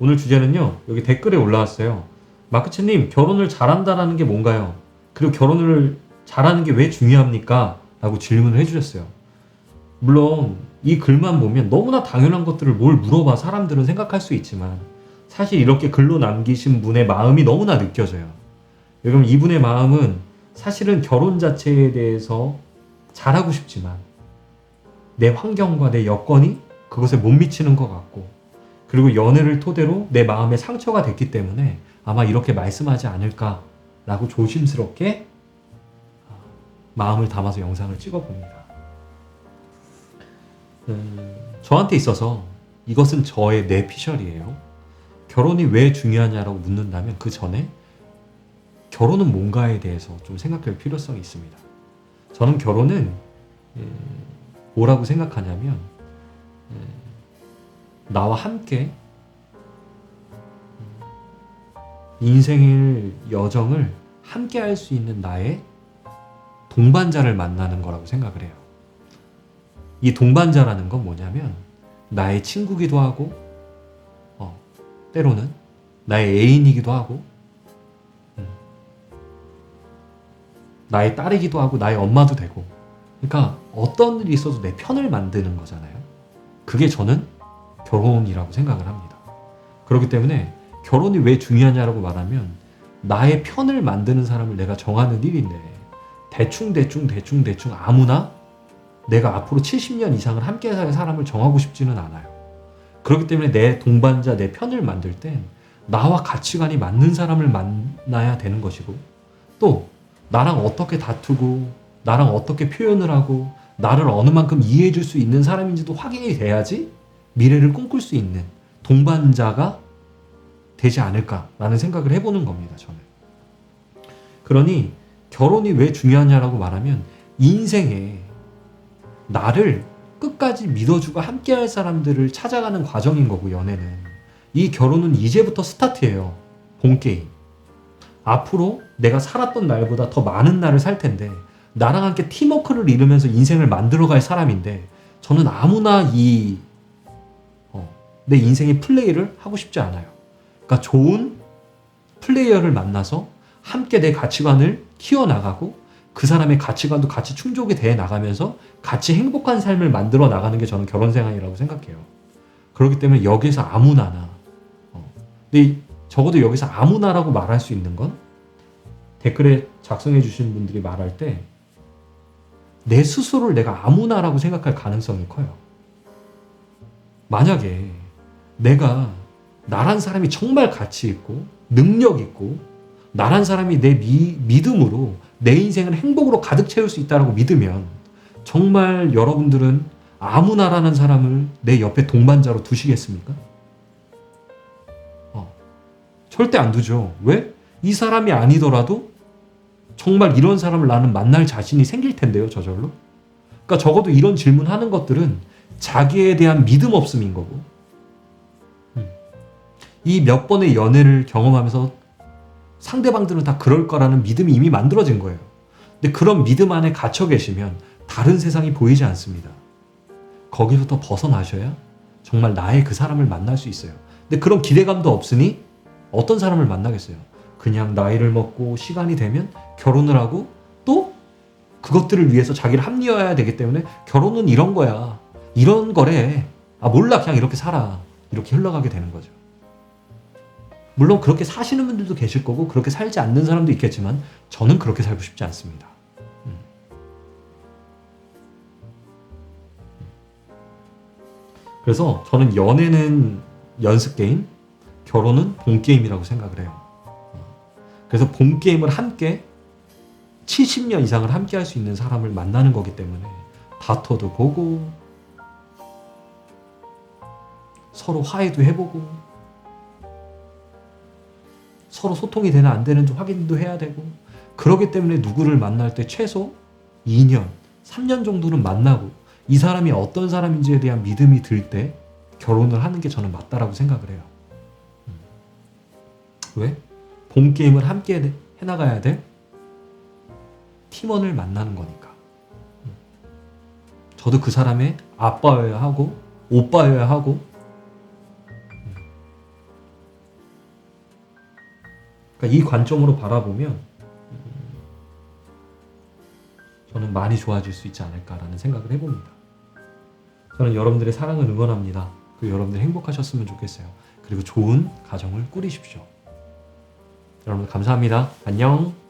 오늘 주제는요. 여기 댓글에 올라왔어요. 마크치님 결혼을 잘한다라는 게 뭔가요? 그리고 결혼을 잘하는 게 왜 중요합니까? 라고 질문을 해주셨어요. 물론 이 글만 보면 너무나 당연한 것들을 뭘 물어봐 사람들은 생각할 수 있지만 사실 이렇게 글로 남기신 분의 마음이 너무나 느껴져요. 여러분 이분의 마음은 사실은 결혼 자체에 대해서 잘하고 싶지만 내 환경과 내 여건이 그것에 못 미치는 것 같고 그리고 연애를 토대로 내 마음에 상처가 됐기 때문에 아마 이렇게 말씀하지 않을까라고 조심스럽게 마음을 담아서 영상을 찍어봅니다. 음, 저한테 있어서 이것은 저의 뇌피셜이에요. 결혼이 왜 중요하냐라고 묻는다면 그 전에 결혼은 뭔가에 대해서 좀 생각할 필요성이 있습니다. 저는 결혼은 음, 뭐라고 생각하냐면 음, 나와 함께 음, 인생의 여정을 함께 할 수 있는 나의 동반자를 만나는 거라고 생각을 해요. 이 동반자라는 건 뭐냐면 나의 친구기도 하고 어, 때로는 나의 애인이기도 하고 음, 나의 딸이기도 하고 나의 엄마도 되고 그러니까 어떤 일이 있어도 내 편을 만드는 거잖아요. 그게 저는 결혼이라고 생각을 합니다. 그렇기 때문에 결혼이 왜 중요하냐라고 말하면 나의 편을 만드는 사람을 내가 정하는 일인데 대충 대충 대충 대충 아무나 내가 앞으로 70년 이상을 함께 살 사람을 정하고 싶지는 않아요. 그렇기 때문에 내 동반자, 내 편을 만들 땐 나와 가치관이 맞는 사람을 만나야 되는 것이고 또 나랑 어떻게 다투고 나랑 어떻게 표현을 하고 나를 어느 만큼 이해해 줄 수 있는 사람인지도 확인이 돼야지 미래를 꿈꿀 수 있는 동반자가 되지 않을까라는 생각을 해보는 겁니다, 저는. 그러니 결혼이 왜 중요하냐라고 말하면 인생에 나를 끝까지 믿어주고 함께할 사람들을 찾아가는 과정인 거고 연애는 이 결혼은 이제부터 스타트예요 본 게임 앞으로 내가 살았던 날보다 더 많은 날을 살 텐데 나랑 함께 팀워크를 이루면서 인생을 만들어갈 사람인데 저는 아무나 이 어, 내 인생의 플레이를 하고 싶지 않아요. 그러니까 좋은 플레이어를 만나서 함께 내 가치관을 키워나가고 그 사람의 가치관도 같이 충족이 돼 나가면서 같이 행복한 삶을 만들어 나가는 게 저는 결혼 생활이라고 생각해요. 그렇기 때문에 여기서 아무나나 어, 근데 적어도 여기서 아무나라고 말할 수 있는 건 댓글에 작성해 주신 분들이 말할 때 내 스스로를 내가 아무나라고 생각할 가능성이 커요. 만약에 내가 나란 사람이 정말 가치 있고 능력 있고 나란 사람이 내 미, 믿음으로 내 인생을 행복으로 가득 채울 수 있다고 믿으면 정말 여러분들은 아무나라는 사람을 내 옆에 동반자로 두시겠습니까? 어, 절대 안 두죠. 왜? 이 사람이 아니더라도 정말 이런 사람을 나는 만날 자신이 생길 텐데요, 저절로. 그러니까 적어도 이런 질문하는 것들은 자기에 대한 믿음 없음인 거고. 음. 이몇 번의 연애를 경험하면서 상대방들은 다 그럴 거라는 믿음이 이미 만들어진 거예요. 근데 그런 믿음 안에 갇혀 계시면 다른 세상이 보이지 않습니다. 거기서부터 벗어나셔야 정말 나의 그 사람을 만날 수 있어요. 근데 그런 기대감도 없으니 어떤 사람을 만나겠어요? 그냥 나이를 먹고 시간이 되면 결혼을 하고 또 그것들을 위해서 자기를 합리화해야 되기 때문에 결혼은 이런 거야. 이런 거래. 아, 몰라. 그냥 이렇게 살아. 이렇게 흘러가게 되는 거죠. 물론 그렇게 사시는 분들도 계실 거고 그렇게 살지 않는 사람도 있겠지만 저는 그렇게 살고 싶지 않습니다. 음. 그래서 저는 연애는 연습 게임, 결혼은 본 게임이라고 생각을 해요. 그래서 본 게임을 함께 70년 이상을 함께 할 수 있는 사람을 만나는 거기 때문에 다퉈도 보고 서로 화해도 해보고 서로 소통이 되나 안 되는지 확인도 해야 되고 그러기 때문에 누구를 만날 때 최소 2년, 3년 정도는 만나고 이 사람이 어떤 사람인지에 대한 믿음이 들 때 결혼을 하는 게 저는 맞다라고 생각을 해요. 음. 왜? 본 게임을 함께 해나가야 될 팀원을 만나는 거니까. 음. 저도 그 사람의 아빠여야 하고 오빠여야 하고 그러니까 이 관점으로 바라보면 음, 저는 많이 좋아질 수 있지 않을까라는 생각을 해봅니다. 저는 여러분들의 사랑을 응원합니다. 그리고 여러분들이 행복하셨으면 좋겠어요. 그리고 좋은 가정을 꾸리십시오. 여러분 감사합니다. 안녕.